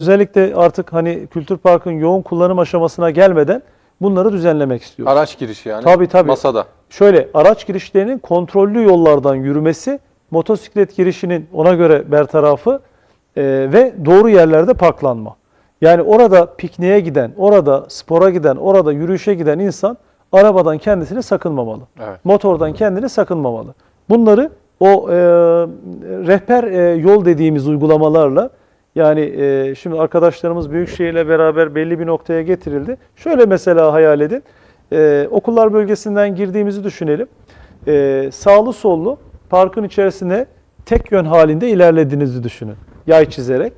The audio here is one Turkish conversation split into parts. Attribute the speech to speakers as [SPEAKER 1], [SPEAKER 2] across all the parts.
[SPEAKER 1] Özellikle artık hani kültür parkın yoğun kullanım aşamasına gelmeden bunları düzenlemek istiyoruz.
[SPEAKER 2] Araç girişi yani.
[SPEAKER 1] Tabii, tabii.
[SPEAKER 2] Masada.
[SPEAKER 1] Şöyle araç girişlerinin kontrollü yollardan yürümesi, motosiklet girişinin ona göre bertarafı e, ve doğru yerlerde parklanma. Yani orada pikniğe giden, orada spora giden, orada yürüyüşe giden insan arabadan kendisini sakınmamalı.
[SPEAKER 2] Evet.
[SPEAKER 1] Motordan kendini sakınmamalı. Bunları o e, rehber e, yol dediğimiz uygulamalarla yani e, şimdi arkadaşlarımız Büyükşehir'le beraber belli bir noktaya getirildi. Şöyle mesela hayal edin. E, okullar bölgesinden girdiğimizi düşünelim. E, sağlı sollu parkın içerisine tek yön halinde ilerlediğinizi düşünün. Yay çizerek.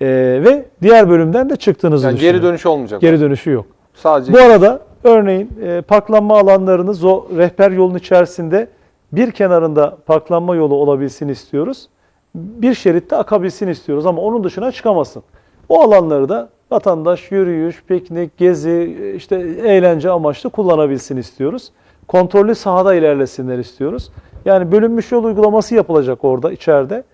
[SPEAKER 1] E, ve diğer bölümden de çıktığınızı
[SPEAKER 2] Yani
[SPEAKER 1] düşünün.
[SPEAKER 2] geri dönüş olmayacak.
[SPEAKER 1] Geri dönüşü yok.
[SPEAKER 2] Sadece
[SPEAKER 1] Bu arada örneğin e, parklanma alanlarınız o rehber yolun içerisinde bir kenarında parklanma yolu olabilsin istiyoruz. Bir şeritte akabilsin istiyoruz ama onun dışına çıkamasın. O alanları da vatandaş yürüyüş, piknik, gezi, işte eğlence amaçlı kullanabilsin istiyoruz. Kontrollü sahada ilerlesinler istiyoruz. Yani bölünmüş yol uygulaması yapılacak orada içeride.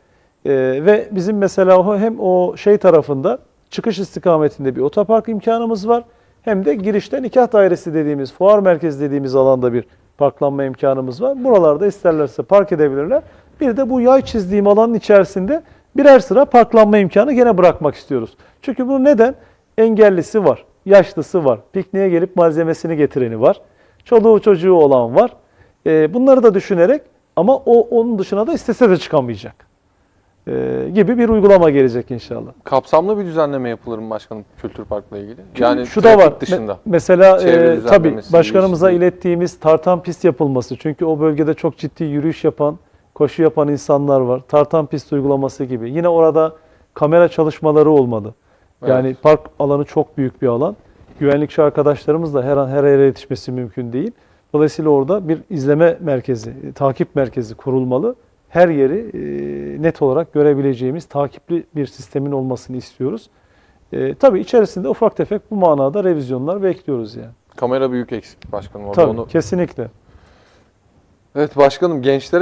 [SPEAKER 1] Ee, ve bizim mesela hem o şey tarafında çıkış istikametinde bir otopark imkanımız var. Hem de girişte nikah dairesi dediğimiz, fuar merkezi dediğimiz alanda bir parklanma imkanımız var. Buralarda isterlerse park edebilirler. Bir de bu yay çizdiğim alanın içerisinde birer sıra parklanma imkanı gene bırakmak istiyoruz. Çünkü bu neden? Engellisi var, yaşlısı var, pikniğe gelip malzemesini getireni var, çoluğu çocuğu olan var. Ee, bunları da düşünerek ama o onun dışına da istese de çıkamayacak. Ee, gibi bir uygulama gelecek inşallah.
[SPEAKER 2] kapsamlı bir düzenleme yapılır mı başkanım kültür parkla ilgili? Yani
[SPEAKER 1] şu da var.
[SPEAKER 2] dışında.
[SPEAKER 1] Me- mesela e, tabii başkanımıza
[SPEAKER 2] ilişki.
[SPEAKER 1] ilettiğimiz tartan pist yapılması. Çünkü o bölgede çok ciddi yürüyüş yapan, koşu yapan insanlar var. Tartan pist uygulaması gibi. Yine orada kamera çalışmaları olmalı. Yani
[SPEAKER 2] Evet.
[SPEAKER 1] park alanı çok büyük bir alan. Güvenlikçi arkadaşlarımız da her an her yere yetişmesi mümkün değil. Dolayısıyla orada bir izleme merkezi, e, takip merkezi kurulmalı. Her yeri e, net olarak görebileceğimiz takipli bir sistemin olmasını istiyoruz. E, tabii içerisinde ufak tefek bu manada revizyonlar bekliyoruz yani.
[SPEAKER 2] Kamera büyük eksik başkanım. Orada
[SPEAKER 1] Tabii
[SPEAKER 2] onu...
[SPEAKER 1] kesinlikle.
[SPEAKER 2] Evet başkanım gençlere